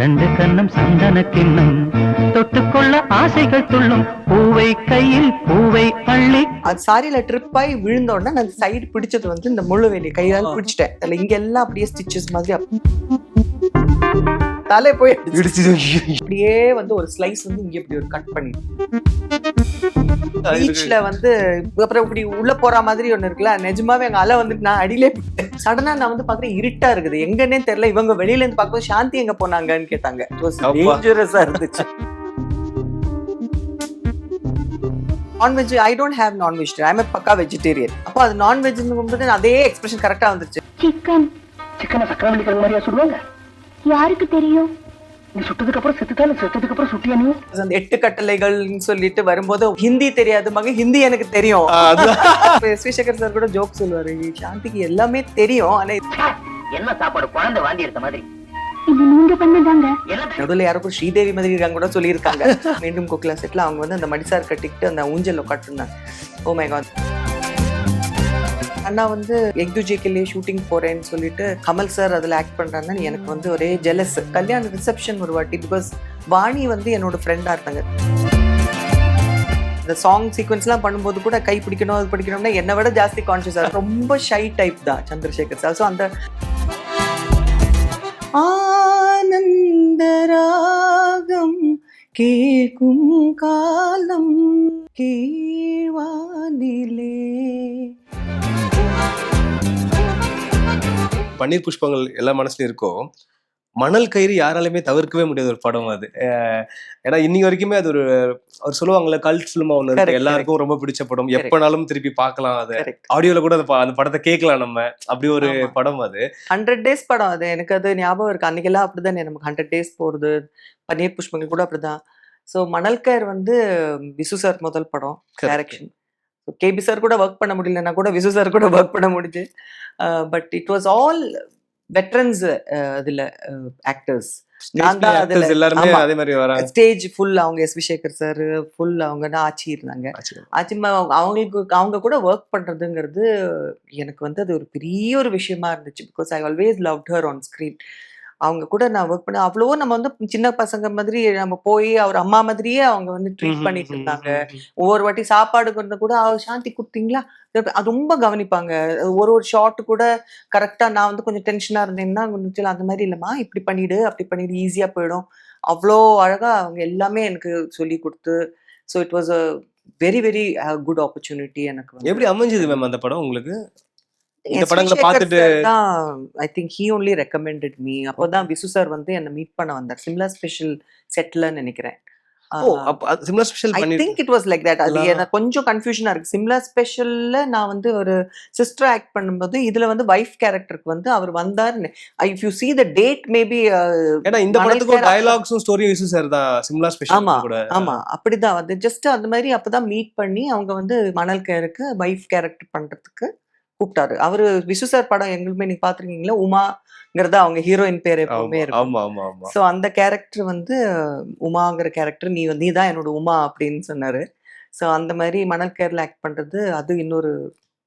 ரெண்டு கண்ணம் சந்தன கிண்ணம். தொட்டுக்கொள்ள ஆசைகள் துள்ளும். பூவை கையில் பூவை அள்ளி அது சாரியில ட்ரிப் ஆகி விழுந்த உடனே நான் சைடு பிடிச்சது வந்து இந்த முழு வேலி கையால் பிடிச்சிட்டேன். அதுல இங்க எல்லாம் அப்படியே ஸ்டிச்சஸ் மாதிரி தலை போய். அப்படியே வந்து ஒரு ஸ்லைஸ் வந்து இங்க இப்படி ஒரு கட் பண்ணி பீச்ல வந்து அப்புறம் இப்படி உள்ள போற மாதிரி ஒண்ணு இருக்குல்ல நிஜமாவே எங்க அலை வந்துட்டு நான் அடியிலே சடனா நான் வந்து பாக்குறேன் இருட்டா இருக்குது. எங்கன்னே தெரியல இவங்க வெளியில இருந்து பார்க்கும்போது சாந்தி எங்க போனாங்கன்னு கேட்டாங்க. டேஞ்சரஸா இருந்துச்சு. Non veg I don't have non veg I am பக்கா வெஜிடேரியன் அப்போ அது நான்வெஜ் போது அதே எக்ஸ்பிரஷன் கரெக்டா வந்துருச்சு. சிக்கன் சிக்கனை சக்கரம் அடிக்கிற மாதிரியா சொல்லுவாங்க? யாருக்கு தெரியும்? நீ சுட்டதுக்கு அப்புறம் செத்துட்டாலும் செத்ததுக்கு அப்புறம் சுட்டியா நீ? அந்த எட்டு கட்டளைகள்னு சொல்லிட்டு வரும்போது ஹிந்தி தெரியாது மக ஹிந்தி எனக்கு தெரியும். இப்ப எஸ் வி சேகர் சார் கூட ஜோக் சொல்லுவாரு. சாந்திக்கு எல்லாமே தெரியும். ஆனா என்ன சாப்பாடு குழந்தை வாந்தி எடுத்த மாதிரி நடுவில் யாருக்கும் ஸ்ரீதேவி மாதிரி இருக்காங்க கூட சொல்லியிருக்காங்க. மீண்டும் கோகிலா செட்ல அவங்க வந்து அந்த மடிசார் கட்டிக்கிட்டு அந்த ஊஞ்சல் உட்காந்துருந்தாங்க ஓ மை காட் அண்ணா வந்து எக்துஜேக்கிலே ஷூட்டிங் போறேன்னு சொல்லிட்டு கமல் சார் அதுல ஆக்ட் பண்றாங்கன்னு எனக்கு வந்து ஒரே ஜெலஸ் கல்யாண ரிசப்ஷன் ஒரு வாட்டி பிகாஸ் வாணி வந்து என்னோட ஃப்ரெண்டா இருந்தாங்க. இந்த சாங் சீக்வன்ஸ்லாம் பண்ணும்போது கூட கை பிடிக்கணும் அது பிடிக்கணும்னா என்னை விட ஜாஸ்தி கான்ஷியஸா ரொம்ப ஷை டைப் தான் சந்திரசேகர் சார் ஸோ அந்த ஆனந்தராகம் கேட்கும் காலம் கீழ்வானிலே பன்னீர் புஷ்பங்கள் எல்லா மனசுலயும் இருக்கும் மணல் கயிறு யாராலுமே தவிர்க்கவே முடியாத ஒரு படம் அது. ஏன்னா இன்னி வரைக்குமே அது ஒரு அவர் சொல்லுவாங்கல்ல கல்ட் ஃபிலிமா Correct, இருக்கு எல்லாருக்கும் ரொம்ப பிடிச்ச படம். எப்பனாலும் திருப்பி பார்க்கலாம் அது. ஆடியோல கூட அந்த படத்தை கேட்கலாம் நம்ம. அப்படி ஒரு. படம் அது. ஹண்ட்ரட் டேஸ் படம் அது. எனக்கு அது ஞாபகம் இருக்கு. அன்னைக்கெல்லாம் அப்படிதானே நமக்கு ஹண்ட்ரட் டேஸ் போறது பன்னீர் புஷ்பங்கள் கூட அப்படிதான். ஸோ மணல்கர் வந்து விசு சார் முதல் படம். டைரக்ஷன் கேபி சார் கூட ஒர்க் பண்ண முடியலன்னா கூட விசு சார் கூட ஒர்க் பண்ண முடிஞ்சு. But it was all veterans அதுல ஆக்டர்ஸ் நான் தான் அதுல- எல்லாருமே. அதே மாதிரி வராங்க. ஸ்டேஜ் ஃபுல் அவங்க S V Sekhar sir full அவங்க தான் ஆச்சி இருந்தாங்க. ஆச்சுமா அவங்களுக்கு அவங்க கூட ஒர்க் பண்றதுங்கிறது எனக்கு வந்து அது ஒரு பெரிய ஒரு விஷயமா இருந்துச்சு. Because I always love her on screen அவங்க கூட நான் ஒர்க் பண்ண அவ்வளவோ நம்ம வந்து சின்ன பசங்க மாதிரி நம்ம போய் அவர் அம்மா மாதிரியே அவங்க வந்து ட்ரீட் பண்ணிட்டு இருந்தாங்க. ஒவ்வொரு வாட்டி சாப்பாடு கொண்டு கூட "ஆ, சாந்தி கொடுத்தீங்களா? அது ரொம்ப கவனிப்பாங்க. ஒரு ஒரு ஷாட் கூட கரெக்டா நான் வந்து கொஞ்சம் டென்ஷனா இருந்தேன்னா அந்த மாதிரி இல்லம்மா இப்படி பண்ணிடு அப்படி பண்ணிடு ஈஸியா போயிடும். அவ்வளோ அழகா அவங்க எல்லாமே எனக்கு சொல்லி கொடுத்து so it was a very very good opportunity எனக்கு. எப்படி அமைஞ்சது மேம் அந்த படம் உங்களுக்கு? இந்த. படங்களை பார்த்துட்டு- I think he only recommended me அப்போதான் விசு சார் வந்து என்னை மீட் பண்ண வந்தார். சிம்லா ஸ்பெஷல் செட்ல நினைக்கிறேன். Simla special I think it was like that அது எனக்கு கொஞ்சம் கன்ஃபியூஷனா இருக்கு. சிம்லா ஸ்பெஷல்ல நான் வந்து ஒரு சிஸ்டர் ஆக்ட் பண்ணும்போது இதுல வந்து வைஃப் கேரக்டருக்கு வந்து அவர் வந்தாருன்னு if you see the date maybe ஏன்னா இந்த கயிறு டயலாக்ஸும் ஸ்டோரியும் யூஸ் சார் தான் சிம்லா ஸ்பெஷல் ஆமா அப்படிதான் அது ஜஸ்ட் அந்த மாதிரி அப்பதான் மீட் பண்ணி அவங்க வந்து மணல் கேருக்கு வைஃப் கேரக்டர் பண்றதுக்கு கூப்பிட்டாரு. அவரு விசு சார் படம் எங்களுமே நீங்க பாத்திருக்கீங்களா உமாங்கிறத அவங்க ஹீரோயின் பேர் எப்பவுமே இருக்கும். ஸோ அந்த கேரக்டர் வந்து உமாங்கிற கேரக்டர் நீ வந்து நீ தான் என்னோட உமா அப்படின்னு சொன்னாரு. ஸோ அந்த மாதிரி மணல் கேர்ல ஆக்ட் பண்றது அது இன்னொரு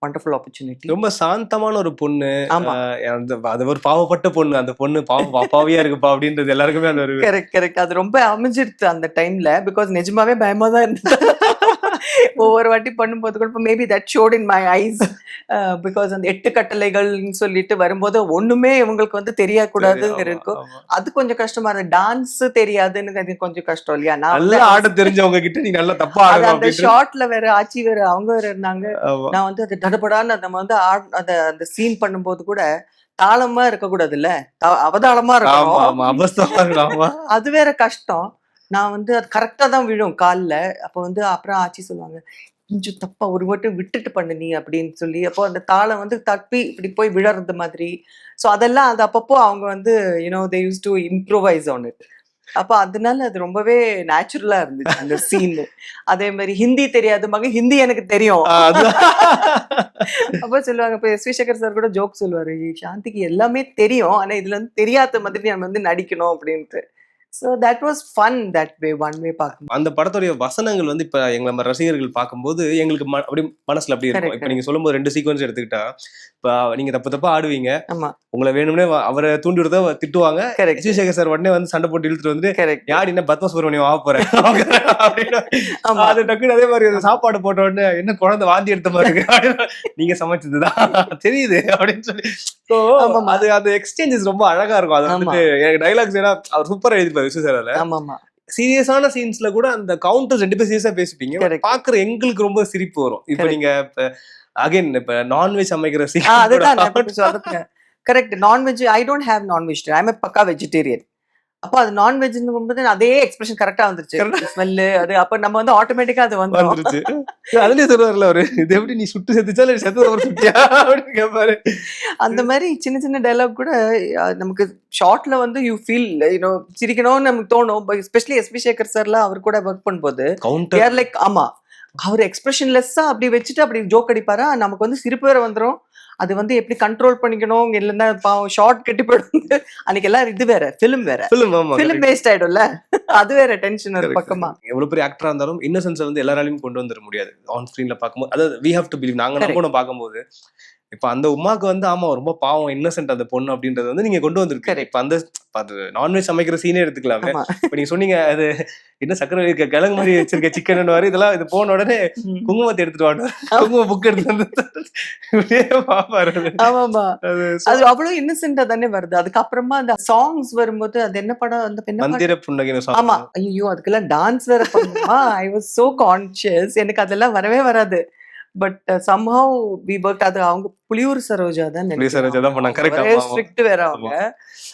வண்டர்ஃபுல் ஆப்பர்ச்சுனிட்டி ரொம்ப சாந்தமான ஒரு பொண்ணு. அந்த அது ஒரு பாவப்பட்ட பொண்ணு. அந்த பொண்ணு பாவம் பாப்பாவியா இருக்குப்பா அப்படின்றது எல்லாருக்குமே அந்த ஒரு கரெக்ட் கரெக்ட் அது ரொம்ப அமைஞ்சிருச்சு அந்த டைம்ல பிகாஸ் நிஜமாவே பயமா தான் இருந்தது. ஒவ்வொரு வாட்டி பண்ணும்போது கூட maybe that shot in my eyes because அந்த எட்டு கட்டளைகள்னு சொல்லிட்டு வரும்போது ஒண்ணுமே இவங்களுக்கு வந்து தெரியக்கூடாதுங்கிற ஆமா, இருக்கும். அது கொஞ்சம் கஷ்டமா இருந்தது. டான்ஸ் தெரியாதுன்னு அது கொஞ்சம் கஷ்டம் இல்லையா? நான் நல்லா ஆட தெரிஞ்சவங்க கிட்ட நீ நல்லா தப்பா அந்த ஷார்ட்ல வேற ஆச்சி வேற அவங்க வேற இருந்தாங்க. நான் வந்து அது தடபடான்னு நம்ம வந்து அந்த அந்த சீன் பண்ணும்போது கூட தாளமா இருக்கக்கூடாது இல்ல அவதாளமா இருக்கு ஆமா. அது வேற கஷ்டம். நான் வந்து அது கரெக்டா தான் விழும் கால்ல. அப்ப வந்து அப்புறம் ஆச்சி சொல்லுவாங்க கொஞ்சம் தப்பா ஒரு வாட்டி விட்டுட்டு பண்ணு நீ அப்படின்னு சொல்லி. அப்போ அந்த தாளம் வந்து தப்பி இப்படி போய் விழறது மாதிரி. ஸோ அதெல்லாம் அது அப்பப்போ அவங்க வந்து you know they use to improvise on it அப்போ அதனால அது ரொம்பவே நேச்சுரலா இருந்துச்சு அந்த சீன் அதே மாதிரி ஹிந்தி தெரியாது மக ஹிந்தி எனக்கு தெரியும். அப்போ சொல்லுவாங்க இப்போ எஸ் வி சேகர் சார் கூட ஜோக் சொல்லுவாரு சாந்திக்கு எல்லாமே தெரியும் ஆனா இதுல வந்து தெரியாத மாதிரி நம்ம வந்து நடிக்கணும் அப்படின்ட்டு. So that was fun that way one way பார்க்கும் அந்த படத்துடைய வசனங்கள் வந்து இப்ப எங்களை நம்ம ரசிகர்கள் பார்க்கும்போது எங்களுக்கு அப்படி மனசுல அப்படி இருக்கும். இப்ப நீங்க சொல்லும்போது ரெண்டு சீக்வன்ஸ் எடுத்துக்கிட்டா இப்ப நீங்க தப்பு தப்பா ஆடுவீங்க. ஆமா. உங்களை வேணும்னே அவரை தூண்டி விடுறத திட்டுவாங்க. விஜயசேகர் சார் உடனே வந்து சண்டை போட்டு இழுத்துட்டு வந்து யார் என்ன பத்ம சுப்ரமணியம் ஆக அப்படின்னு. ஆமா. அது டக்குனு அதே மாதிரி சாப்பாடு போட்ட உடனே என்ன குழந்தை வாந்தி எடுத்த மாதிரி இருக்கு? அப்படின்னு. நீங்க சமைச்சதுதான். தெரியுது. அப்படின்னு சொல்லி. ஆமாமா. அது அந்த எக்ஸ்சேஞ்சஸ் ரொம்ப அழகா இருக்கும். அது வந்துட்டு எனக்கு டைலாக்ஸ் ஏன்னா அவர் சூப்பரா விசு சார் ஆமா சீரியஸான சீன்ஸ்ல கூட அந்த கவுண்டர்ஸ் ரெண்டு பேரும் சீரியஸா பேசிப்பீங்க. பாக்குற எங்களுக்கு ரொம்ப சிரிப்பு வரும். இப்ப. நீங்க அகைன் இப்ப நான்வெஜ் சமைக்கிற scene correct non veg I don't have non veg I'm pakka vegetarian அப்போ அது நான்வெஜ்னு போது அதே எக்ஸ்பிரஷன் கரெக்டா வந்துருச்சு. ஸ்மெல்லு அது அப்ப நம்ம வந்து ஆட்டோமேட்டிக்கா அது வந்துருச்சு. அதுலயே சொல்லுவார்ல அவரு இது எப்படி நீ சுட்டு செத்துச்சா இல்ல செத்து ஒரு சுட்டியா? அப்படின்னு கேட்பாரு அந்த மாதிரி சின்ன சின்ன டைலாக் கூட நமக்கு ஷார்ட்ல வந்து யூ ஃபீல் யூனோ சிரிக்கணும்னு நமக்கு தோணும். எஸ்பெஷலி எஸ்பி சேகர் சார்லாம் அவர் கூட ஒர்க் பண்ணும்போது லைக் ஆமா அவர் எக்ஸ்பிரஷன்லெஸ்ஸா அப்படி வச்சுட்டு அப்படி ஜோக் அடிப்பாரா? நமக்கு வந்து சிரிப்பு வேற வந்துரும். அது வந்து எப்படி கண்ட்ரோல் பண்ணிக்கணும் இல்லைன்னா பாவம் ஷார்ட் கட்டி போயிடும் அன்னைக்கு எல்லாம் இது வேற ஃபிலிம் வேற. ஃபிலிம் வேஸ்ட் ஆயிடும்ல. அது வேற டென்ஷன் ஒரு. பக்கமா. எவ்வளவு பெரிய ஆக்டரா இருந்தாலும் இன்னசென்ஸ் வந்து எல்லாராலையும் கொண்டு வந்துட முடியாது. ஆன் ஸ்கிரீன்ல பார்க்கும்போது. அதாவது வி ஹேவ் டு பிலீவ் நாங்க. நம்பணும் பார்க்கும்போது இப்ப அந்த உமாக்கு வந்து ஆமா ரொம்ப பாவம் இன்னசென்ட் அந்த பொண்ணு அப்படின்றது வந்து நீங்க கொண்டு Correct. இப்ப அந்த அது நான்வெஜ் சமைக்கிற சீனே எடுத்துக்கலாமே. இப்ப நீங்க சொன்னீங்க அது என்ன சக்கரை இருக்க கிழங்கு மாதிரி வச்சிருக்க சிக்கன் வரை இதெல்லாம் இது போன உடனே. குங்குமத்தை எடுத்துட்டு வாங்க குங்கும புக் எடுத்து வந்து பாப்பாரு. அது. ஆமாமா அது அவ்வளவு இன்னசென்டா தானே வருது. அதுக்கப்புறமா அந்த சாங்ஸ் வரும்போது அது என்ன படம் அந்த பாட்டு? மந்திர புன்னகின ஆமா. ஐயோ அதுக்கெல்லாம் டான்ஸ் வேற பண்ணுமா? ஐ வாஸ் சோ கான்சியஸ் எனக்கு அதெல்லாம் வரவே வராது. பட் சம்ஹவ் வி ஒர்க் அது அவங்க புலியூர் சரோஜா தான் சரோஜா தான் பண்ணாங்க. ஆமா. ஸ்ட்ரிக்ட் வேற அவங்க.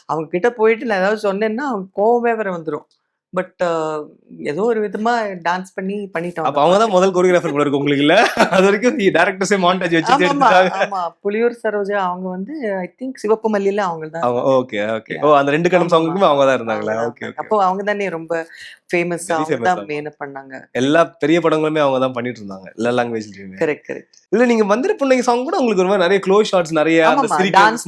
அவங்க கிட்ட போயிட்டு நான் ஏதாவது சொன்னேன்னா அவங்க கோவமே வேற வந்துரும். பட் ஏதோ ஒரு விதமா டான்ஸ் பண்ணி பண்ணிட்டோம். அப்ப அவங்க தான் முதல் கொரியோகிராஃபர் போல இருக்கு உங்களுக்கு இல்ல? அது வரைக்கும் டேரக்டர்ஸே மாண்டாஜ் வச்சு ஆமா புலியூர் சரோஜா அவங்க வந்து ஐ திங்க் சிவப்பு மல்லியில அவங்க தான் ஓகே ஓகே ஓ அந்த ரெண்டு கணம் சாங்குக்குமே அவங்க தான் இருந்தாங்களா? ஓகே அப்போ அவங்க தானே ரொம்ப ஃபேமஸ் தான். மெயின் பண்ணாங்க. எல்லா பெரிய படங்களுமே அவங்க தான் பண்ணிட்டு இருந்தாங்க எல்லா லாங்குவேஜ்லயுமே கரெக்ட் கரெக்ட் இல்ல நீங்க மந்திர புன்னகை சாங் கூட உங்களுக்கு மாதிரி நிறைய க்ளோஸ் ஷாட்ஸ் நிறைய டான்ஸ்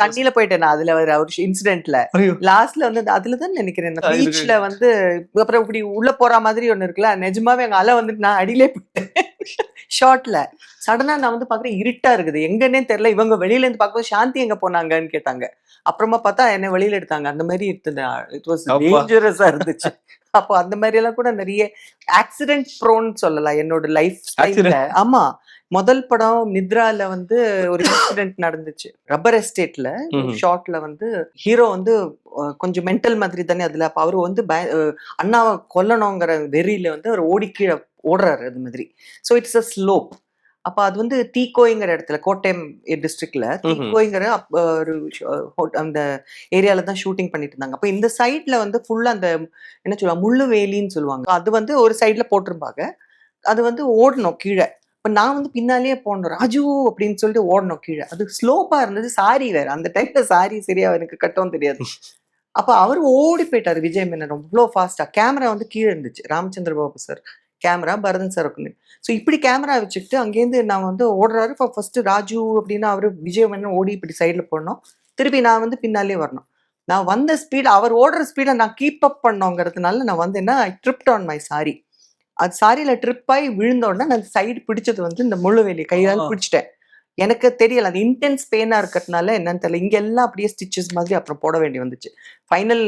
தண்ணியில போயிட்டேன் அதுல ஒரு ஒரு இன்சிடென்ட்ல. லாஸ்ட்ல வந்து அதுல தான் நினைக்கிறேன். பீச்ல வந்து அப்புறம் இப்படி உள்ள போற மாதிரி ஒண்ணு இருக்குல்ல நிஜமாவே எங்க அலை வந்துட்டு நான் அடியிலே போயிட்டேன். ஷார்ட்ல சடனா நான் வந்து பாக்குறேன் இருட்டா இருக்குது. எங்கன்னே தெரியல. இவங்க வெளியில இருந்து பார்க்கும்போது சாந்தி எங்க போனாங்கன்னு கேட்டாங்க. அப்புறமா பார்த்தா என்ன வெளியில எடுத்தாங்க. அந்த மாதிரி இருந்தது. இட் வாஸ் அப்பா. டேஞ்சரஸா இருந்துச்சு. அப்போ அந்த மாதிரி எல்லாம் கூட நிறைய ஆக்சிடென்ட் ப்ரோன் சொல்லலாம். என்னோட லைஃப் ஆமா. முதல் படம் நித்ரால வந்து ஒரு இன்சிடென்ட் நடந்துச்சு. ரப்பர் எஸ்டேட்ல. ஷார்ட்ல வந்து ஹீரோ வந்து கொஞ்சம் மென்டல் மாதிரி தானே அதுல அப்ப அவரு வந்து அண்ணாவை கொல்லணுங்கிற வெறியில வந்து அவர் ஓடி கீழே ஓடுறாரு அது மாதிரி. ஸோ இட்ஸ் அ ஸ்லோப் அப்ப அது வந்து தீக்கோய்ங்கிற இடத்துல கோட்டயம் டிஸ்ட்ரிக்ட்ல தீக்கோய்ங்கிற ஒரு அந்த ஏரியால தான் ஷூட்டிங் பண்ணிட்டு இருந்தாங்க. அப்ப இந்த சைட்ல வந்து ஃபுல்லா அந்த என்ன சொல்லுவாங்க முள்ளு வேலின்னு சொல்லுவாங்க. அது வந்து ஒரு சைட்ல போட்டிருப்பாங்க. அது வந்து ஓடணும் கீழே. இப்ப நான் வந்து பின்னாலேயே போனோம் ராஜு அப்படின்னு சொல்லிட்டு ஓடணும் கீழே. அது ஸ்லோப்பா இருந்தது. சாரி வேற. அந்த டைம்ல சாரி சரியா எனக்கு கட்டவும் தெரியாது. அப்ப அவர் ஓடி போயிட்டாரு விஜய் மேனன் ரொம்ப ஃபாஸ்டா கேமரா வந்து கீழே இருந்துச்சு. Ramachandra Babu sir camera Bharathan sir உட்காந்து ஸோ இப்படி கேமரா வச்சுக்கிட்டு அங்கேருந்து நான் வந்து ஓடுறாரு. இப்போ ஃபர்ஸ்ட் ராஜு அப்படின்னா அவரு விஜய் மேனன் ஓடி இப்படி சைடில் போடணும். திருப்பி நான் வந்து பின்னாலே வரணும். நான் வந்த ஸ்பீட் அவர் ஓடுற ஸ்பீடை நான் கீப் அப் பண்ணோங்கிறதுனால நான் வந்து என்ன I tripped on my sari அது சாரியில ட்ரிப் ஆகி விழுந்த உடனே நான் சைடு பிடிச்சது வந்து இந்த முள்ளுவேலி கையால். பிடிச்சிட்டேன். எனக்கு தெரியல அது இன்டென்ஸ் பெயினா இருக்கிறதுனால என்னன்னு தெரியல. இங்க எல்லாம் அப்படியே ஸ்டிச்சஸ் மாதிரி அப்புறம் போட வேண்டி வந்துச்சு. ஃபைனல்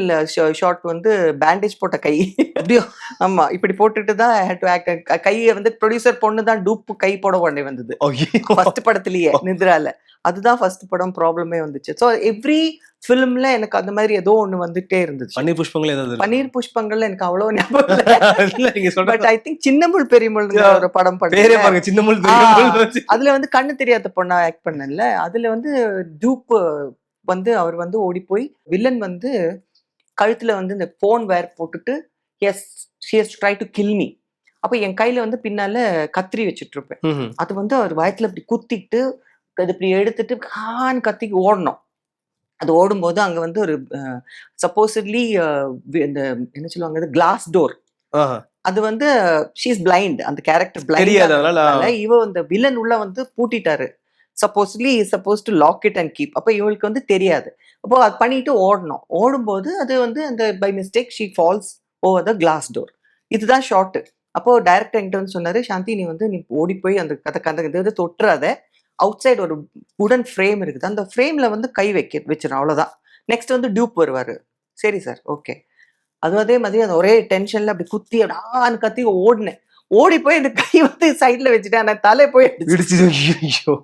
ஷார்ட் வந்து பேண்டேஜ் போட்ட கை. அப்படியோ? ஆமா இப்படி போட்டுட்டு தான் ஹேட் டு ஆக்ட் கையை வந்து ப்ரொடியூசர் பொண்ணு தான் டூப் கை போட வேண்டி வந்தது. ஃபர்ஸ்ட் படத்துலயே நித்ரால. அதுதான் ஃபர்ஸ்ட் படம் ப்ராப்ளமே வந்துச்சு ஸோ எவ்ரி ஃபிலிம்ல எனக்கு அந்த மாதிரி ஏதோ ஒண்ணு வந்துட்டே இருந்துச்சு பன்னீர் புஷ்பங்கள் ஏதாவது? பன்னீர் புஷ்பங்கள்ல எனக்கு அவ்வளவு ஞாபகம் பட் ஐ திங்க் சின்னமுள் பெரியமுள் ஒரு படம் பண்ணேன் பாருங்க சின்ன முள் ஆ. பெரிய முள் வச்சு. அதுல வந்து கண்ணு தெரியாத பொண்ணா ஆக்ட் பண்ணல அதுல வந்து டூப் வந்து அவர் வந்து ஓடி போய் வில்லன் வந்து கழுத்துல வந்து இந்த போன் வேர் போட்டுட்டு as he's try to kill me அப்ப என் கையில வந்து பின்னால கத்திரி வச்சுட்டு இருப்பேன். அது வந்து அவர் வயத்துல இப்படி குத்திட்டு அது இப்படி எடுத்துட்டு கான் கத்தி ஓடணும். அது ஓடும்போது அங்க வந்து ஒரு சப்போசிட்லி இந்த என்ன சொல்லுவாங்க கிளாஸ் டோர். அது வந்து ஷீஸ் பிளைண்ட் அந்த கேரக்டர் பிளைண்ட் இவ அந்த வில்லன் உள்ள வந்து பூட்டிட்டாரு. Supposedly suppose to lock it and keep அப்போ இவளுக்கு வந்து தெரியாது. அப்போ அது பண்ணிட்டு ஓடணும். ஓடும்போது அது வந்து அந்த by mistake she falls over the glass door இதுதான் ஷார்ட் அப்போ டைரக்டர் என்கிட்ட வந்து சொன்னாரு சாந்தி நீ வந்து நீ ஓடி போய் அந்த கதை கதை இது தொட்டுறாத. அவுட் சைடு ஒரு உடன் ஃப்ரேம் இருக்குது. அந்த ஃப்ரேம்ல வந்து கை வைக்க வச்சிடும் அவ்வளவுதான். நெக்ஸ்ட் வந்து டியூப் வருவாரு. சரி சார் ஓகே அதுவும் அதே மாதிரி அந்த ஒரே டென்ஷன்ல அப்படி குத்தி அப்படியே கத்தி ஓடினேன். ஓடி போய் அந்த கை வந்து சைட்ல வச்சுட்டேன். அந்த தலை போய் அடிச்சு. இடிச்சு ஐயோ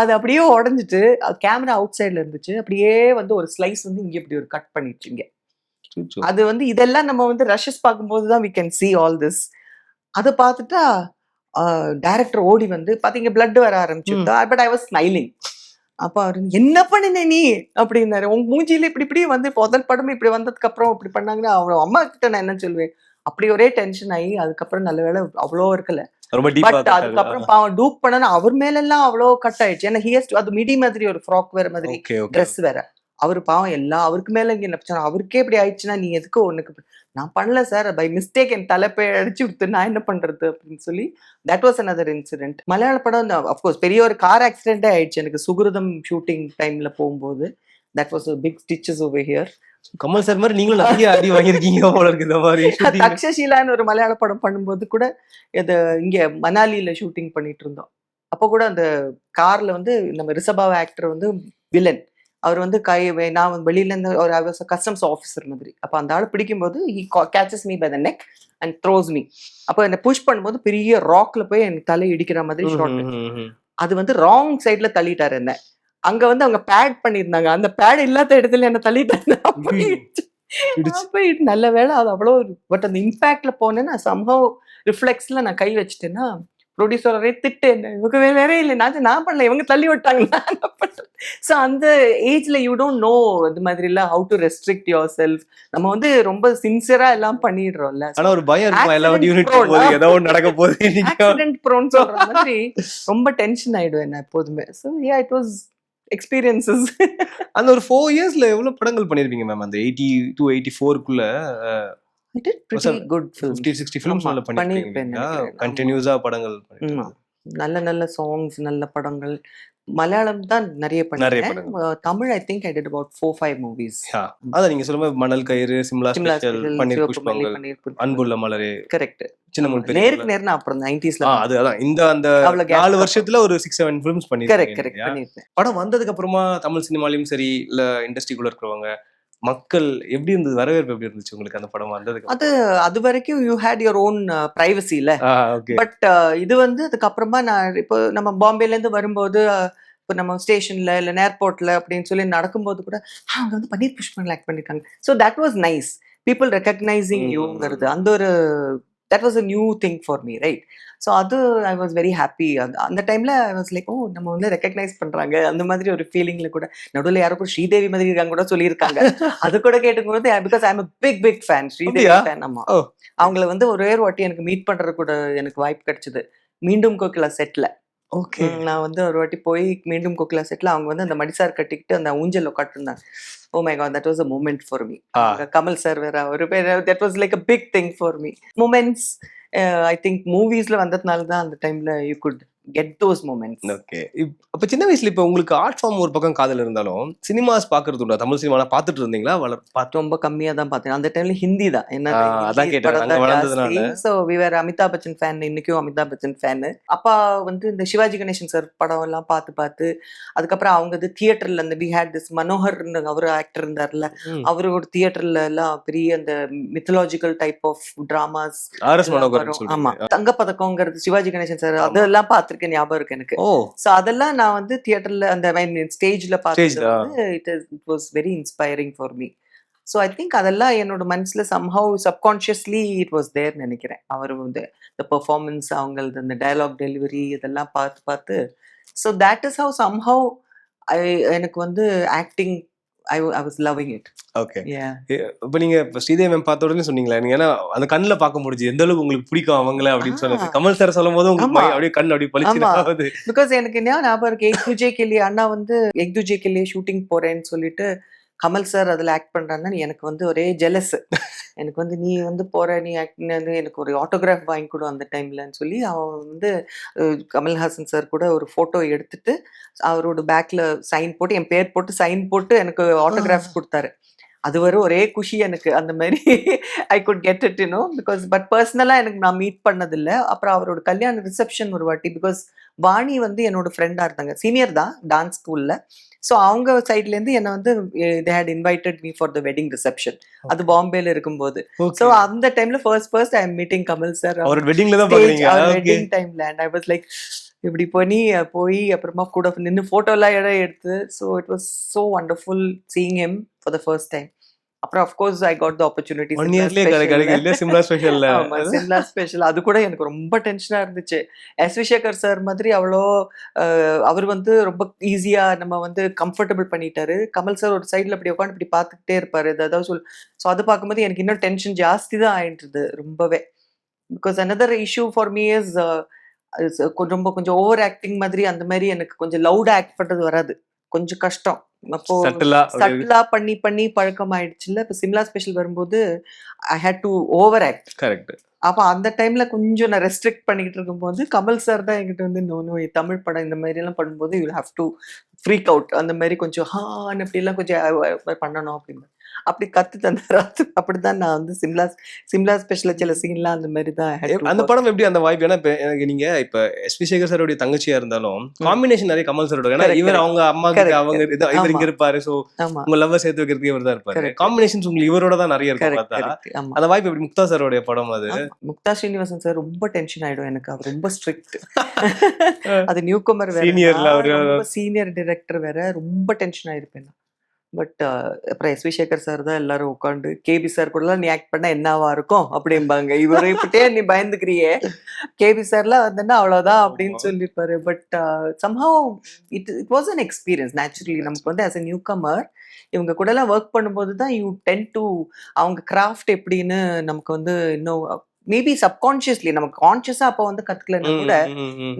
அது அப்படியே உடஞ்சிட்டு கேமரா அவுட் சைட்ல இருந்துச்சு. அப்படியே வந்து ஒரு ஸ்லைஸ் வந்து இங்க இப்படி ஒரு கட் பண்ணிடுச்சுங்க அது வந்து இதெல்லாம் நம்ம வந்து ரஷஸ் பார்க்கும்போது தான் we can see all this அதை பார்த்துட்டா டைரக்டர் ஓடி வந்து பாத்தீங்க blood வர ஆரம்பிச்சுட்டா. பட் ஐ வாஸ் ஸ்மைலிங் அப்ப அவரு என்ன பண்ணின நீ? அப்படின்னாரு. உங்க மூஞ்சியில இப்படி இப்படி வந்து முதல் படம் இப்படி வந்ததுக்கு அப்புறம் இப்படி பண்ணாங்கன்னா அவரோட அம்மா கிட்ட நான் என்ன சொல்லுவேன் அப்படி ஒரே டென்ஷன் ஆகி அதுக்கப்புறம் நல்ல வேளை அவ்வளோ இருக்கல. பட் அதுக்கப்புறம் பாவம் டூப் பண்ணனா அவர் மேல எல்லாம் அவ்வளோ கட் ஆயிடுச்சு. ஏன்னா ஹியஸ் அது மிடி மாதிரி ஒரு ஃப்ராக் வேற மாதிரி ட்ரெஸ் வேற. அவர் பாவம் எல்லாம் அவருக்கு மேல இங்க என்ன பிரச்சனை? அவருக்கே இப்படி ஆயிடுச்சுன்னா நீ எதுக்கு உனக்கு நான் பண்ணல சார் பை மிஸ்டேக் என் தலைப்பை அடிச்சு விட்டு நான் என்ன பண்றது அப்படின்னு சொல்லி தட் வாஸ் another இன்சிடென்ட் மலையாள படம் அஃப்கோர்ஸ் பெரிய ஒரு கார் ஆக்சிடென்டே ஆயிடுச்சு. எனக்கு சுகிருதம் ஷூட்டிங் டைம்ல போகும்போது. That was big stitches over here Kamal sir மாதிரி நீங்களும் நிறைய அடி வாங்கியிருக்கீங்க போல இருக்கு இந்த மாதிரி. தக்ஷஷீலான்னு ஒரு மலையாள படம் பண்ணும்போது கூட இது இங்க மணாலியில ஷூட்டிங் பண்ணிட்டு இருந்தோம். அப்போ கூட அந்த கார்ல வந்து நம்ம ரிஷபாவ ஆக்டர் வந்து வில்லன் அவர் வந்து கை நான் வந்து வெளியில இருந்து ஒரு கஸ்டம்ஸ் ஆஃபீஸர் மாதிரி. அப்போ அந்த ஆள் பிடிக்கும்போது he catches me by the neck and throws me அப்போ என்னை புஷ் பண்ணும்போது பெரிய ராக்ல போய் எனக்கு தலை இடிக்கிற மாதிரி ம். அது வந்து ராங் சைடுல தள்ளிட்டாரு என்ன. அங்க வந்து அவங்க பேட் பண்ணியிருந்தாங்க. அந்த பேட் இல்லாத இடத்துல என்ன தள்ளிட்டாங்க. நல்ல வேளை அது அவ்வளோ பட் அந்த இம்பாக்ட்ல போனேன்னா சம்பவ் ரிஃப்ளெக்ஸ்ல நான் கை வச்சுட்டேன்னா ப்ரொடியூசரே திட்டு என்ன? இவங்க வேற இல்லை. நான் நான் பண்ணல இவங்க தள்ளி விட்டாங்க நான் என்ன ஸோ அந்த ஏஜ்ல யூ டோன்ட் நோ இது மாதிரி எல்லாம் how to restrict yourself நம்ம வந்து ரொம்ப சின்சியரா எல்லாம் பண்ணிடுறோம்ல. ஆனா ஒரு பயம் இருக்கும்? எல்லா Accident யூனிட். போது ஏதோ ஒன்று நடக்க போகுது ஆக்சிடென்ட் ப்ரோன் சொல்ற மாதிரி ரொம்ப டென்ஷன் ஆயிடுவேன் நான் எப்போதுமே. So yeah it was experiences அந்த ஒரு ஃபோர் இயர்ஸ்ல எவ்வளவு படங்கள் பண்ணிருப்பீங்க மேம் அந்த eighty two eighty ஃபோருக்குள்ள it is pretty good film fifty sixty films நினைக்கிறேன். ஆமா. கண்டினியூஸா படங்கள். நல்ல நல்ல சாங்ஸ் நல்ல படங்கள். மலையாளம் தான் நிறைய அஹ் Tamil I think I did about four five movies Yeah. அதான் நீங்க சொல்லும்போது மணல் கயிறு சிம்லா ஸ்பெஷல் பன்னீர் புஷ்பங்கள் அன்புள்ள மலரே கரெக்ட் சின்ன பெரிய நேருக்கு நேர்னா அப்புறம் நைன்டிஸ்ல ஆ, அது அதான். இந்த அந்த அவ்வளவு gap நாலு தான். வருஷத்துல ஒரு six seven films correct correct பண்ணிருக்கீங்க பண்ணிருப்பேன். படம் வந்ததுக்கு அப்புறமா தமிழ் சினிமாலயும் சரி இல்ல இண்டஸ்ட்ரிக்குள்ள இருக்கிறவங்க மக்கள் எப்படி இருந்தது? வரவேற்பு எப்படி இருந்துச்சு உங்களுக்கு அந்த படம் வந்ததுக்கு அது அது வரைக்கும் யூ ஹேட் யுவர் ஓன் பிரைவசில ஓகே பட் இது வந்து அதுக்கப்புறமா நான் இப்போ நம்ம பாம்பேல இருந்து வரும்போது இப்போ நம்ம ஸ்டேஷன்ல இல்ல ஏர்போர்ட்ல அப்படின்னு சொல்லி நடக்கும்போது கூட "ஆ, அவங்க வந்து பன்னீர் புஷ்பங்கள் ஆக்ட் பண்ணிருக்காங்க. So that was nice people recognising. யூங்கிறது அந்த ஒரு that was a new thing for me right so அது ஐ வாஸ் வெரி ஹாப்பி அந்த அந்த டைம்ல ஐ வாஸ் லைக் ஓ நம்ம வந்து ரெக்கக்னைஸ் பண்றாங்க. அந்த மாதிரி ஒரு ஃபீலிங்ல கூட நடுவில் யாரோ கூட ஸ்ரீதேவி மாதிரி இருக்காங்க கூட சொல்லியிருக்காங்க. அது கூட கேட்டுக்கும்போது because I am big big fan Sridevi? Fan ஆமா. ஓ. அவங்கள வந்து ஒரே ஒரு வாட்டி எனக்கு மீட் பண்றது கூட எனக்கு வாய்ப்பு கிடைச்சது. மீண்டும் கோகிலா செட்ல ஓகே. நான் வந்து ஒரு வாட்டி போய் மீண்டும் கோகிலா செட்ல அவங்க வந்து அந்த மடிசார் கட்டிக்கிட்டு அந்த ஊஞ்சல் உட்காந்துருந்தாங்க ஓ my god that was a moment for me. Kamal sir வேற ஒரு பேர் that was like a big thing for me moments I think மூவிஸ்ல வந்ததுனால தான் அந்த டைம்ல you could get those moments okay அப்ப சின்ன வயசுல இப்ப உங்களுக்கு ஆர்ட் ஃபார்ம் ஒரு பக்கம் காதல் இருந்தாலும் சினிமாஸ் பாக்குறது உண்டா தமிழ் சினிமா பாத்துட்டு இருந்தீங்களா? வளர் பாத்து ரொம்ப கம்மியா தான் பார்த்தேன். அந்த டைம்ல ஹிந்தி தான். என்ன அதான் கேட்டேன். ஸோ விவர் அமிதாப் பச்சன் ஃபேன் இன்னைக்கும் அமிதாப் பச்சன் ஃபேன் அப்பா வந்து இந்த சிவாஜி கணேசன் சார் படம் எல்லாம் பார்த்து பார்த்து அதுக்கப்புறம் அவங்க இது தியேட்டர்ல அந்த வி ஹேட் திஸ் மனோகர் அவர் ஆக்டர் இருந்தார்ல ம். அவரோட தியேட்டர்ல எல்லாம் பெரிய அந்த மித்தலாஜிக்கல் டைப் ஆஃப் டிராமாஸ் ஆமா. தங்கப்பதக்கங்கிறது சிவாஜி கணேசன் சார் அதெல்லாம் பார்த்திருக்கேன். ஞாபகம் இருக்கு எனக்கு. சோ அதெல்லாம் நான் வந்து தியேட்டர்ல அந்த ஸ்டேஜ்ல பார்த்தது Staged, ஆ. வந்து it is it was very inspiring for me so I think அதெல்லாம் என்னோட மனசுல somehow subconsciously it was there நினைக்கிறேன். அவர் வந்து இந்த பெர்ஃபார்மன்ஸ் அவங்களது அந்த டயலாக் டெலிவரி இதெல்லாம் பார்த்து பார்த்து. So that is how somehow I எனக்கு வந்து acting I I was loving it okay இப்ப நீங்க இப்ப ஸ்ரீதேவி மேம் பார்த்த உடனே சொன்னீங்களா நீங்க ஏன்னா அந்த கண்ணுல பார்க்க முடிஞ்சு எந்த அளவுக்கு உங்களுக்கு பிடிக்கும் அவங்கள அப்படின்னு. சொன்னது. கமல் சார் சொல்லும் போது உங்களுக்கு அப்படியே கண் அப்படியே பளிச்சு பிகாஸ் எனக்கு என்ன ஞாபகம் இருக்கு எக் துஜே கிளியே அண்ணா வந்து எக் துஜே கிளியே ஷூட்டிங் போறேன்னு சொல்லிட்டு கமல் சார் அதுல ஆக்ட் பண்றாருன்னா எனக்கு வந்து ஒரே ஜெலஸ் எனக்கு வந்து நீ வந்து போற நீ வந்து எனக்கு ஒரு ஆட்டோகிராஃப் வாங்கி கொடு அந்த டைம்லன்னு சொல்லி அவன் வந்து கமல்ஹாசன் சார் கூட ஒரு ஃபோட்டோ எடுத்துட்டு அவரோட பேக்ல சைன் போட்டு என் பேர் போட்டு சைன் போட்டு எனக்கு ஆட்டோகிராஃப் கொடுத்தாரு. அது வரை ஒரே குஷி எனக்கு. அந்த மாதிரி I could get it you know because but பர்சனலாக எனக்கு நான் மீட் பண்ணதில்லை. அப்புறம் அவரோட கல்யாண ரிசப்ஷன் ஒரு வாட்டி பிகாஸ் வாணி வந்து என்னோட ஃப்ரெண்டாக இருந்தாங்க. சீனியர் தான் டான்ஸ் ஸ்கூலில் ஸோ அவங்க சைட்லேருந்து என்னை வந்து they had invited me for the wedding reception அது பாம்பேல இருக்கும்போது. ஸோ அந்த டைம்ல first first I am meeting Kamal sir அவர் வெட்டிங்ல தான் பாக்குறீங்க? வெட்டிங் டைம்ல அண்ட் ஐ வாஸ் லைக் இப்படி பண்ணி போய் அப்புறமா கூட நின்று ஃபோட்டோலாம் இடம் எடுத்து. So it was so wonderful seeing him for the first time அப்புறம் of course I got the opportunity one இயர்லயே கிடைக்கும் இல்லையா சிம்லா ஸ்பெஷல்ல சிம்லா ஸ்பெஷல் அது கூட எனக்கு ரொம்ப டென்ஷனா இருந்துச்சு. எஸ் விசேகர் சார் மாதிரி அவ்வளோ அவர் வந்து ரொம்ப ஈஸியா நம்ம வந்து கம்ஃபர்டபுள் பண்ணிட்டாரு. கமல் சார் ஒரு சைடுல அப்படி உட்காந்து இப்படி பார்த்துக்கிட்டே இருப்பாரு. ஏதாவது சொல் ஸோ அது பார்க்கும்போது எனக்கு இன்னும் டென்ஷன் ஜாஸ்தி தான் ஆயிட்டுது ரொம்பவே. Because another issue for me is ரொம்ப கொஞ்சம் ஓவர் ஆக்டிங் மாதிரி அந்த மாதிரி எனக்கு கொஞ்சம் லவுடா ஆக்ட் பண்றது வராது. கொஞ்சம் கஷ்டம். அப்போ சட்டலா பண்ணி பண்ணி பழக்கம் ஆயிடுச்சுல்ல இப்போ சிம்லா ஸ்பெஷல் வரும்போது I had to over act correct அப்போ அந்த டைம்ல கொஞ்சம் நான் ரெஸ்ட்ரிக்ட் பண்ணிக்கிட்டு இருக்கும்போது கமல் சார் தான் என்கிட்ட வந்து நோ நோ தமிழ் படம் இந்த மாதிரி எல்லாம் பண்ணும்போது you have to freak out அந்த மாதிரி கொஞ்சம் ஹான் அப்படிலாம் கொஞ்சம் பண்ணணும் அப்படின்னு அப்படி கத்து தந்தாரு. அப்படிதான் நான் வந்து சிம்லா சிம்லா ஸ்பெஷல் சில சீன்லாம் அந்த மாதிரி தான் அந்த. படம் எப்படி அந்த வாய்ப்பு ஏன்னா இப்ப எனக்கு நீங்க இப்ப எஸ் பி சேகர் சாரோடைய தங்கச்சியா இருந்தாலும் காம்பினேஷன் நிறைய கமல் சாரோட ஏன்னா இவர். அவங்க அம்மா அவங்க இவர். இங்க இருப்பாரு சோ ஆமா. உங்க லவ் சேர்த்து வைக்கிறதுக்கு இவர் தான் இருப்பாரு. காம்பினேஷன்ஸ் உங்களுக்கு இவரோட தான் நிறைய ஆமா. அந்த வாய்ப்பு எப்படி முக்தா சாரோடைய படம் அது. முக்தா ஸ்ரீனிவாசன் சார் ரொம்ப டென்ஷன் ஆயிடும் எனக்கு. அவர் ரொம்ப ஸ்ட்ரிக்ட் அது நியூ கமர் வேற சீனியர் டைரக்டர் வேற. ரொம்ப டென்ஷன் ஆயிருப்பேன் பட் அப்புறம் எஸ் வி சேகர் சார் தான் எல்லாரும் உட்காந்து கேபி சார் கூடலாம் நீ ஆக்ட் பண்ணா என்னவா இருக்கும் அப்படிம்பாங்க. இவரு இப்படியே நீ பயந்துக்கிறியே. கேபி சார்லாம் வந்தேன்னா அவ்வளவுதான் அப்படின்னு. சொல்லியிருப்பாரு but somehow it it was an experience naturally நமக்கு வந்து ஆஸ் அ நியூ கமர் இவங்க கூட எல்லாம் ஒர்க் பண்ணும்போது தான் யூ டென் டு அவங்க கிராஃப்ட் எப்படின்னு நமக்கு வந்து இன்னும் மேபி சப்கான்ஷியஸ்லி நமக்கு கான்ஷியஸா அப்போ வந்து கத்துக்கலன்னா கூட.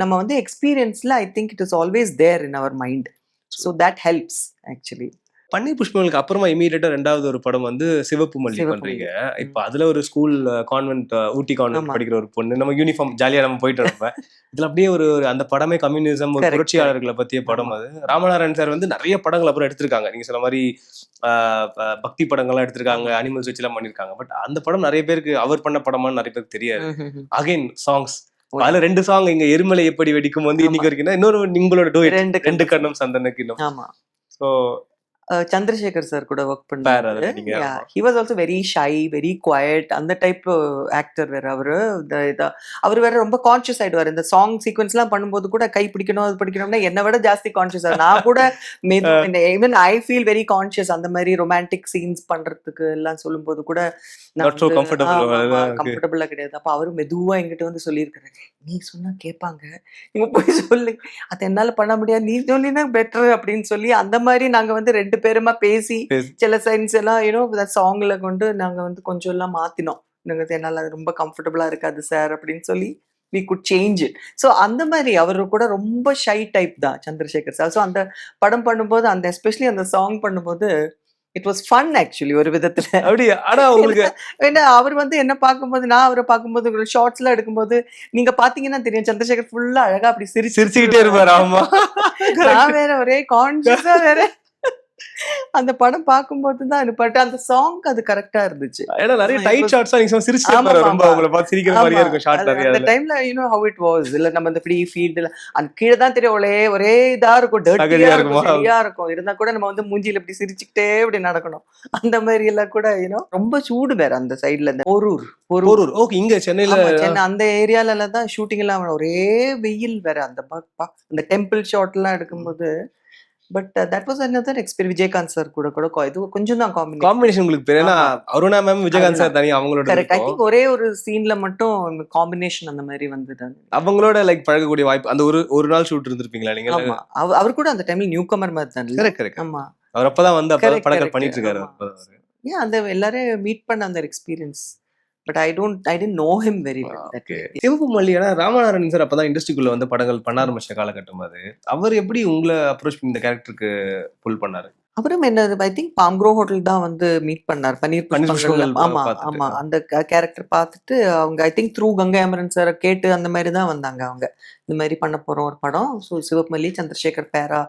நம்ம வந்து எக்ஸ்பீரியன்ஸ்ல I think it is always there in our mind so that helps actually Panneer புஷ்பங்களுக்கு அப்புறமா இமீடியட்டா ரெண்டாவது ஒரு படம் வந்து சிவப்பு மல்லி பண்றீங்க. இப்ப அதுல ஒரு ஸ்கூல் கான்வென்ட் ஊட்டி கான்வென்ட். படிக்கிற ஒரு பொண்ணு. நம்ம யூனிஃபார்ம் ஜாலியா நம்ம போயிட்டு இருப்போம் இதுல அப்படியே ஒரு அந்த படமே கம்யூனிசம் ஒரு புரட்சியாளர்களை பத்திய படம் அது. ராமநாராயண் சார் வந்து நிறைய படங்கள் அப்புறம் எடுத்திருக்காங்க. நீங்க சொன்ன மாதிரி பக்தி படங்கள்லாம் எடுத்திருக்காங்க அனிமல்ஸ் வச்சு எல்லாம் பண்ணிருக்காங்க. பட் அந்த படம் நிறைய பேருக்கு அவர் பண்ண படமான்னு நிறைய பேருக்கு தெரியாது. Again songs. அதுல ரெண்டு சாங் இங்க எருமலை எப்படி வெடிக்கும் வந்து இன்னைக்கு வரைக்கும் இன்னொரு உங்களோட duet. ரெண்டு கண்ணும். சந்தனக்கு இன்னும். ஸோ சந்திரசேகர் சார் கூட ஒர்க் பண்ணாரு. He was also very shy very quiet அந்த டைப் ஆக்டர் வேற அவரு. அவர் வேற ரொம்ப கான்ஷியஸ் ஆயிடுவார். இந்த சாங் சீக்வன்ஸ் எல்லாம் பண்ணும்போது கூட கை பிடிக்கணும் அது பிடிக்கணும்னா என்னை விட ஜாஸ்தி கான்ஷியஸ் ஆகும் நான் கூட even I feel very conscious அந்த மாதிரி ரொமான்டிக் சீன்ஸ் பண்றதுக்கு எல்லாம் சொல்லும்போது கூட. கம்ஃபர்டபுளா கிடையாது. அப்ப அவரு மெதுவா என்கிட்ட வந்து சொல்லியிருக்காரு நீ சொன்னா கேட்பாங்க. நீங்க போய் சொல்லு. அது என்னால பண்ண முடியாது. நீ சொல்லினா பெட்டர் அப்படின்னு சொல்லி அந்த மாதிரி நாங்க வந்து ரெண்டு பேருமா பேசி. சில சைன்ஸ் எல்லாம் யூனோ சாங்ல கொண்டு நாங்க வந்து கொஞ்சம் எல்லாம் மாத்தினோம். நாங்க என்னால ரொம்ப கம்ஃபர்டபுளா இருக்காது சார் அப்படின்னு சொல்லி we could change it so அந்த மாதிரி அவரு கூட ரொம்ப ஷை டைப் தான் சந்திரசேகர் சார் ஸோ அந்த படம் பண்ணும்போது அந்த எஸ்பெஷலி அந்த சாங் பண்ணும்போது இட் வாஸ் ஃபன் ஆக்சுவலி ஒரு விதத்துல. அப்படி ஆனா உங்களுக்கு ஏன்னா அவர் வந்து என்ன பார்க்கும்போது நான் அவரை பார்க்கும்போது ஷார்ட்ஸ் எல்லாம் எடுக்கும்போது நீங்க பாத்தீங்கன்னா தெரியும் சந்திரசேகர் ஃபுல்லா அழகா அப்படி சிரிச்சு சிரிச்சுக்கிட்டே இருப்பாரு ஆமா. நான் வேற ஒரே கான்சியஸா வேற. அந்த படம் பார்க்கும்போது தான் அனுப்பட்டு அந்த சாங் அது கரெக்டா இருந்துச்சு. ஏன்னா நிறைய டைட் ஷாட்ஸா நீங்க இருப்பாரு ரொம்ப ஆமா. உங்களை பார்த்து சிரிக்கிற மாதிரியே இருக்கும் ஷார்ட் அது- நிறைய அந்த. டைம்ல யூனோ ஹவ் இட் வாஸ் இல்ல நம்ம இந்த ஃப்ரீ ஃபீல்ட்ல அந்த கீழே தான் தெரியும் ஒரே ஒரே இதா இருக்கும் டர்ட்டியா இருக்கும்? சரியா இருக்கும். இருந்தா கூட நம்ம வந்து மூஞ்சில இப்படி சிரிச்சுக்கிட்டே இப்படி நடக்கணும். அந்த மாதிரி எல்லாம் கூட யூனோ ரொம்ப சூடு வேற அந்த சைடுல இந்த போரூர் போரூர். ஓகே இங்க சென்னையில சென்னை அந்த ஏரியால தான் ஷூட்டிங் எல்லாம் ஒரே வெயில் வேற. அந்த அந்த டெம்பிள் ஷாட் எல்லாம் எடுக்கும்போது but that was another experience Vijayakanth sir கூட கூட இது கொஞ்சம் தான் காம்பினேஷன் காம்பினேஷன் உங்களுக்கு பேர் ஏன்னா. Aruna ma'am Vijayakanth sir. தனி அவங்களோட கரெக்ட் ஐ. திங்க் ஒரே ஒரு சீன்ல மட்டும் காம்பினேஷன் அந்த மாதிரி வந்தது. அவங்களோட லைக் பழகக்கூடிய வாய்ப்பு அந்த ஒரு ஒரு நாள் ஷூட் இருந்திருப்பீங்களா நீங்க? ஆமா. அவர் கூட அந்த டைம்ல நியூ கமர் மாதிரி தான். கரெக்ட் கரெக்ட் ஆமா. அவர் அப்பதான் வந்து அப்பதான் படங்கள். பண்ணிட்டு இருக்காரு. ஏன் அந்த எல்லாரையும் மீட் பண்ண அந்த experience but I don't I tend know him very Okay. Sivappu Malli ஏன்னா ராமநாதன் சார் அப்பதான் இண்டஸ்ட்ரிக்குள்ள வந்து படங்கள் பண்ண ஆரம்பிச்ச காலகட்டம் அது. அவர் எப்படி உங்களை அப்ரோச் பண்ணி இந்த கேரக்டருக்கு புல் பண்ணாரு? அப்புறம் என்ன ஐ திங்க் பாம்க்ரோ ஹோட்டல் தான் வந்து மீட் பண்ணார். பன்னீர் ஆமா. ஆமா. அந்த கேரக்டர் பார்த்துட்டு அவங்க I think through Gangai Amaran சாரை கேட்டு அந்த மாதிரி தான் வந்தாங்க அவங்க. இந்த மாதிரி பண்ண போறோம் ஒரு படம். ஸோ சிவமல்லி சந்திரசேகர் பேரா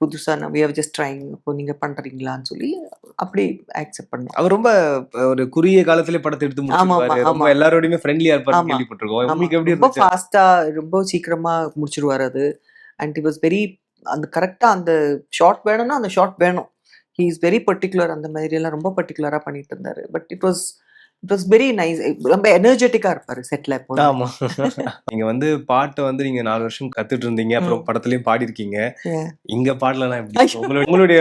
புதுசா நம்ம ஜஸ்ட் ட்ரைங் இப்போ நீங்க பண்றீங்களான்னு சொல்லி அப்படி அக்செப்ட் பண்ணோம். அவர் ரொம்ப ஒரு குறுகிய காலத்திலே படத்தை எடுத்து ஆமா. ரொம்ப எல்லாரோடையுமே ஃப்ரெண்ட்லியா இருப்பாரு ஆமா. கேள்விப்பட்டிருக்கோம். ஆமா. உங்களுக்கு எப்படி ரொம்ப ஃபாஸ்டா ரொம்ப சீக்கிரமா முடிச்சிருவாரு அது. அண்ட் he வாஸ் வெரி அந்த கரெக்டா அந்த ஷார்ட் வேணும்னா அந்த ஷார்ட் வேணும். ஹி இஸ் வெரி பர்டிகுலர் அந்த மாதிரி எல்லாம் ரொம்ப பர்டிகுலரா பண்ணிட்டு இருந்தாரு but it was it was very nice ரொம்ப எனர்ஜெட்டிக்கா இருப்பாரு செட்ல இப்போ ஆமா. நீங்க வந்து பாட்டு வந்து நீங்க நாலு வருஷம் கத்துட்டு இருந்தீங்க அப்புறம் படத்துலயும் பாடிருக்கீங்க Yeah. இங்க பாடலாம் எப்படி? உங்களுடைய உங்களுடைய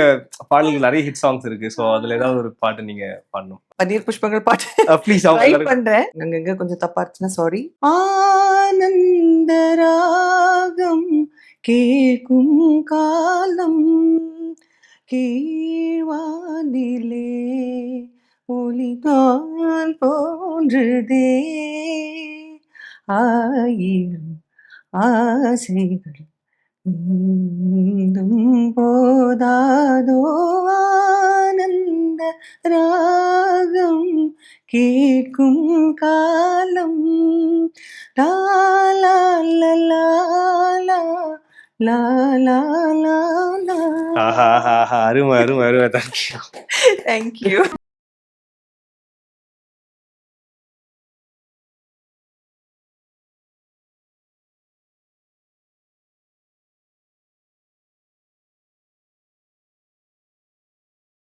பாடல்கள் நிறைய ஹிட் சாங்ஸ் இருக்கு. சோ அதுல ஏதாவது ஒரு பாட்டு நீங்க பாடணும். பன்னீர் புஷ்பங்கள் பாட்டு. ப்ளீஸ் ட்ரை பண்றேன். அங்கங்க கொஞ்சம் தப்பா இருந்துச்சுன்னா சாரி ஆனந்த ராகம் கேக்கும் காலம். கீழ்வானிலே ஒளிதான் தோன்றுதே ஆயிரம் ஆசைகள் மீண்டும் போதாதோ ஆனந்த ராகம் கேட்கும் காலம். லாலா லாலா அருமை அருமை அருமை தேங்க்யூ தேங்க்யூ